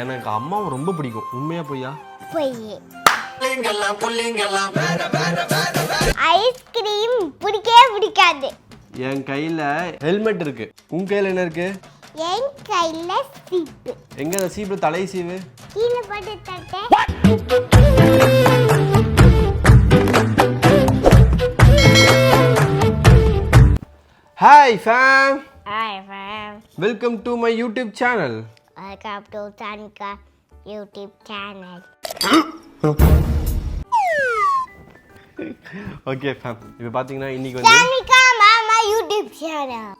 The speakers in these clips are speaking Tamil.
எனக்கு அம்மாவை ரொம்ப பிடிக்கும். உண்மையா பொய்யா? பொய். ஐஸ்கிரீம் பிடிக்கவே பிடிக்காது. என் கையில ஹெல்மெட் இருக்கு. உன் கையில என்ன இருக்கு? என் கையில சீப்பு எங்க அந்த சீப்பு தலை சீவு? கீழே போட்டு தட்டேன். Hi fam hi fam welcome to my YouTube channel welcome to Thanika YouTube channel okay fam இப்போ பார்த்தீங்கன்னா இன்னைக்கு வந்து தானிகா மாமா யூடியூப் சேனல்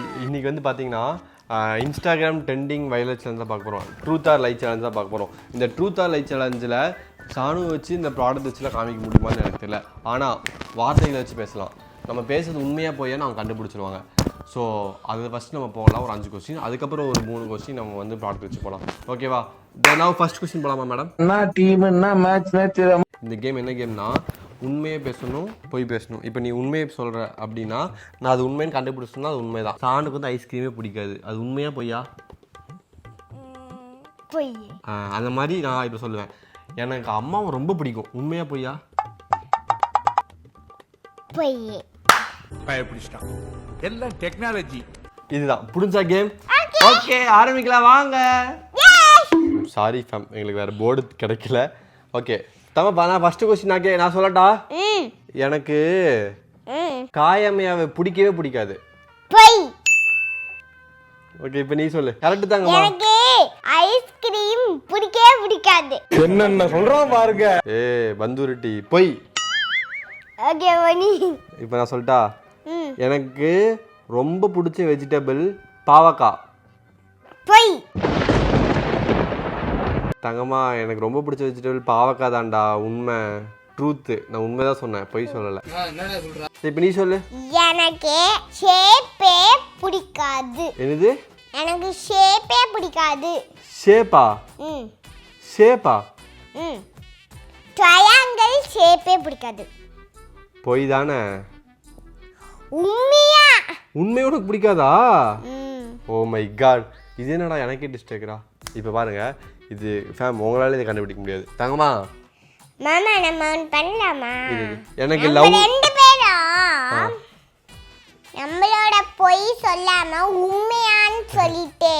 இ- இன்னைக்கு வந்து பார்த்தீங்கன்னா இன்ஸ்டாகிராம் ட்ரெண்டிங் வைரல் சேலஞ்ச் தான் பார்க்க போகிறோம் ட்ரூத் ஆர் லைட் சேலஞ்ச் தான் பார்க்க போகிறோம் இந்த ட்ரூத் ஆர் லைட் சேலஞ்சில் சாணு வச்சு இந்த ப்ராடக்ட் வச்சுலாம் காமிக்க முடியுமான்னு எனக்கு தெரியல. ஆனால் வார்த்தைகளை வச்சு பேசலாம். நம்ம பேசுறது உண்மையாக போய் அவங்க கண்டுபிடிச்சிருவாங்க. ஸோ அது ஃபஸ்ட் நம்ம போகலாம் ஒரு அஞ்சு கொஸ்டின் அதுக்கப்புறம் ஒரு மூணு கொஸ்டின் நம்ம வந்து ப்ராடக்ட் வச்சு போகலாம் ஓகேவா நான் ஃபர்ஸ்ட் கொஸ்டின் போகலாமா மேடம் என்ன டீம் என்ன மேட்ச் மேட்ச் இந்த கேம் என்ன கேம்னா உண்மையே பேசணும் பொய் பேசணும். இப்போ நீ உண்மையை சொல்கிற அப்படின்னா நான் அது உண்மைன்னு கண்டுபிடிச்சோம்னா அது உண்மை தான் சாண்டுக்கு வந்து ஐஸ்கிரீமே பிடிக்காது. அது உண்மையா பொய்யா? பொய். ஆ, அந்த மாதிரி நான் இப்போ சொல்லுவேன். எனக்கு அம்மாவை ரொம்ப பிடிக்கும். உண்மையா பொய்யா? பொய். பயப்பிடிச்சிட்டான். எல்லாம் டெக்னாலஜி இதுதான். புரிஞ்சா கேம் ஓகே ஆரம்பிக்கலாம். வாங்க. சாரி ஃபேம் எங்களுக்கு வேற போர்டு கிடைக்கல. ஓகே தம்பா நான் ஃபர்ஸ்ட் கொஸ்டின் நான் கே நான் சொல்லட்டா? எனக்கு காயமையாவை பிடிக்கவே பிடிக்காது. பொய் ஓகே இப்போ நீ சொல்லு. கரெக்டு தாங்கம்மா எனக்கு ஐஸ்கிரீம் பிடிக்கவே பிடிக்காது. என்னென்ன சொல்றான் பாருங்க. ஏ பந்துருட்டி பொய். ஓகே மணி இப்போ நான் சொல்லட்டா ம். எனக்கு ரொம்ப பிடிச்ச வெஜிடபிள் பாவக்காய் பொய். தங்கம்மா எனக்கு ரொம்ப பிடிச்ச வெஜிடபிள் பாவக்காய் தான்டா உண்மை. ட்ரூத்து நான் உண்மை தான் சொன்னேன் பொய் சொல்லலை. இப்போ நீ சொல்லு. எனக்கு ஷேப்பே பிடிக்காது. என்னது? எனக்கு ஷேப்பே பிடிக்காது. ஷேப்பா ம். ஷேப்பா ம். ட்ரையாங்கிள் ஷேப்பே பிடிக்காது. பொய் தானே உண்மையா? உண்மை உனக்கு பிடிக்காதா? ஓ மை காட் இது என்னடா எனக்கே டிஸ்டேக்கரா இப்போ பாருங்க இது ஃபேம் உங்களால இதை கண்டுபிடிக்க முடியாது. தங்கம்மா. மாமா நம்ம ஒன்று பண்ணலாமா? எனக்கு லவ் ரெண்டு பேரும் நம்மளோட பொய் சொல்லாம உண்மையான்னு சொல்லிட்டு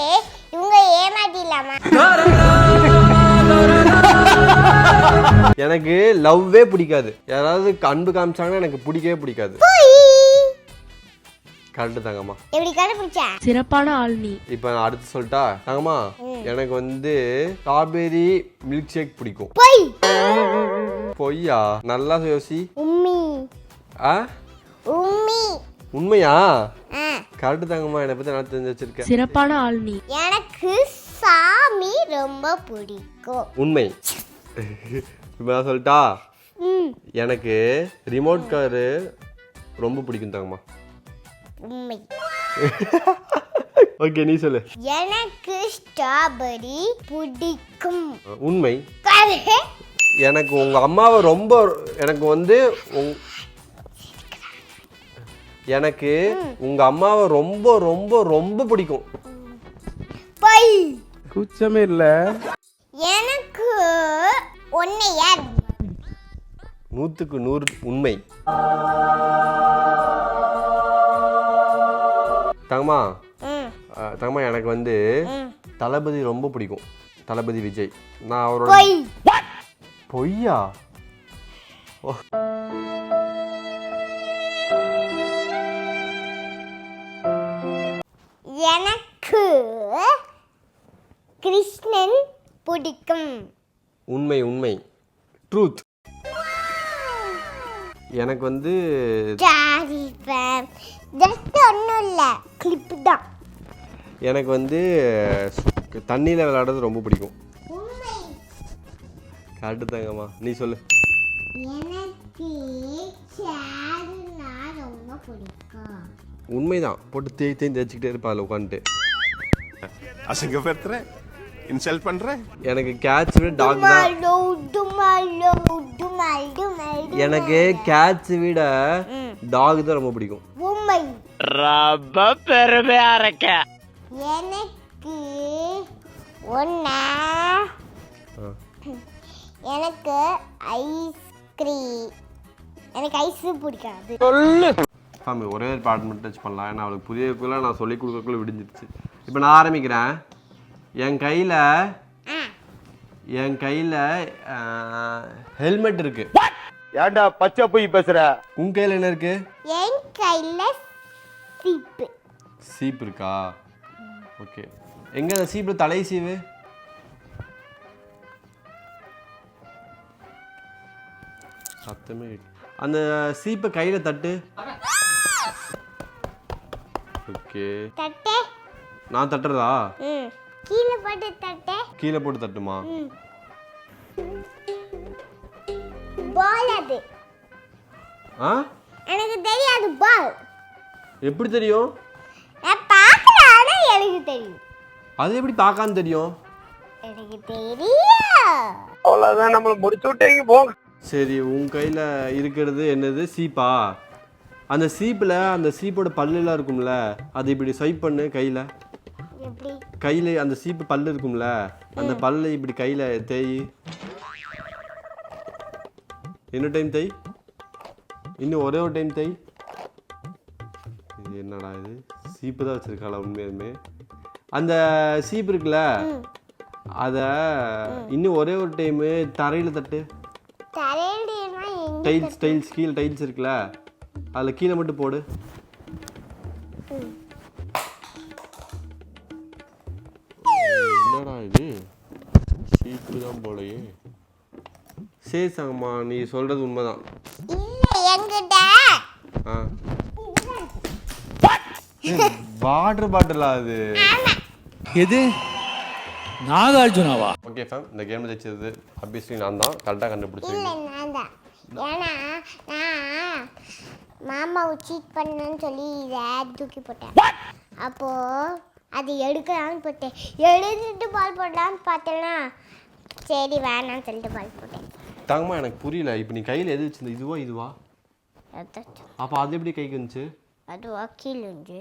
இவங்க ஏமாத்திடலாமா? எனக்கு லவ்வே பிடிக்காது. யாராவது அன்பு காமிச்சாங்கன்னா எனக்கு பிடிக்கவே பிடிக்காது. பொய். கரெக்டு தாங்கம்மா. எப்படி கண்டுபிடிச்சா சிறப்பான ஆள் நீ. இப்போ நான் அடுத்து சொல்லிட்டா? தங்கம்மா எனக்கு வந்து ஸ்ட்ராபெரி மில்க் ஷேக் பிடிக்கும். பொய். பொய்யா? நல்லா யோசி. உம்மி. ஆ? உம்மி. உண்மையா? கரெக்டு தாங்கம்மா என்னை பற்றி நல்லா தெரிஞ்சு வச்சிருக்கேன் சிறப்பான ஆள் நீ. எனக்கு சாமி ரொம்ப பிடிக்கும். உண்மை. இப்போ நான் சொல்லிட்டா? ம். எனக்கு ரிமோட் காரு ரொம்ப பிடிக்கும் தாங்கம்மா. உண்மை. ஓகே நீ சொல்லு. எனக்கு ஸ்ட்ராபெரி பிடிக்கும். உண்மை. எனக்கு உங்க அம்மாவை ரொம்ப எனக்கு வந்து எனக்கு உங்க அம்மாவை ரொம்ப ரொம்ப ரொம்ப பிடிக்கும். கூச்சமே இல்ல. ஒன்னு யார் நூற்றுக்கு நூறு உண்மை. தங்கம்மா தங்கம்மா எனக்கு வந்து தளபதி ரொம்ப பிடிக்கும். தளபதி விஜய். நான் அவரோட பொய். பொய்யா. எனக்கு கிருஷ்ணன் பிடிக்கும். உண்மை உண்மை. ட்ரூத் எனக்கு வந்து ஜஸ்ட் ஒன்றும் இல்லை. கிளிப்பு தான். எனக்கு வந்து தண்ணியில் விளையாடுறது ரொம்ப பிடிக்கும். உண்மை. கரெக்டு தாங்கம்மா. நீ சொல்லு. எனக்கு சேருனா ரொம்ப பிடிக்கும். உண்மைதான். போட்டு தேய் தேய் தேய்ச்சிக்கிட்டே இருப்பா அதில் உட்காந்துட்டு. அசிங்கப்படுத்துற? இன்சல்ட் பண்ற? எனக்கு கேட்ச் விட டாக் தான். எனக்கு கேட்ச் விட டாக் தான் ரொம்ப பிடிக்கும். உண்மை ரொம்ப பெருமையா இருக்க எனக்கு ஒன்று ஆ. எனக்கு ஐஸ்கிரீம் எனக்கு ஐஸ் பிடிக்காது. சாமி ஒரே ஒரு பாட்டு மட்டும் டச் பண்ணலாம். ஏன்னா அவளுக்கு புரியக்குள்ள நான் சொல்லி கொடுக்கக்குள்ள விடிஞ்சிருச்சு. இப்போ நான் ஆரம்பிக்கிறேன். என் கையில் என் கையில் ஹெல்மெட் இருக்கு. ஏன்டா பச்சை போய் பேசுற? உன் கையில் என்ன இருக்கு? என் கையில் சீப்பு. சீப் இருக்கா? ஓகே. எங்க அந்த சீப்பில் தலை சீவு? சத்தமே அந்த சீப்பை கையில் தட்டு. ஓகே. தட்டே. நான் தட்டுறதா? போட்டு தட்டே. கீழே போட்டு தட்டுமா? பால் அது. ஆ? எனக்கு தெரியாது பால் எப்படி தெரியும்? நான் பார்க்கல ஆனால் எனக்கு தெரியும். அது எப்படி பார்க்காம தெரியும்? எனக்கு தெரியும் அவ்வளவுதான் நம்மள முடிச்சு விட்டீங்க போங்க சரி உன் கையில் இருக்கிறது என்னது? சீப்பா? அந்த சீப்பில் அந்த சீப்போட பல்லுலாம் இருக்கும்ல அது இப்படி ஸ்வைப் பண்ணு கையில். கையில் அந்த சீப்பு பல்லு இருக்கும்ல அந்த பல்லை இப்படி கையில் தேய். இன்னும் டைம் தேய்? இன்னும் ஒரே ஒரு டைம் தேய். இது என்னடா இது? சீப்பு தான் வச்சிருக்காளா உண்மையுமே அந்த சீப்பு இருக்குல்ல அதை இன்னும் ஒரே ஒரு டைமு தரையில் தட்டு. டைல்ஸ் டைல்ஸ் கீழே டைல்ஸ் இருக்குல்ல அதில் கீழே மட்டும் போடு. என்னடா இது சீப்பு தான் போலையே. சரி சங்கம்மா நீ சொல்றது உண்மைதான். வாட்டர் பாட்டிலா அது? எது? நாகார்ஜுனாவா? ஓகே ஃபேம் இந்த கேம் ஜெயிச்சது. ஆப்வியஸ்லி நான் தான். கரெக்டாக இல்ல கண்டுபிடிச்சிருக்கேன் ஏன்னா நான் மாமாவை சீட் பண்ணேன்னு சொல்லி இதை தூக்கி போட்டேன். அப்போ அது எடுக்கலாம்னு போட்டேன். எடுத்துட்டு பால் போடலாம்னு பார்த்தேன்னா சரி வேணாம்னு சொல்லிட்டு பால் போட்டேன். தங்கம்மா எனக்கு புரியல. இப்போ நீ கையில் எது வச்சிருந்த? இதுவா இதுவா. அப்போ அது எப்படி கைக்கு வந்துச்சு? அது வக்கீல் உண்டு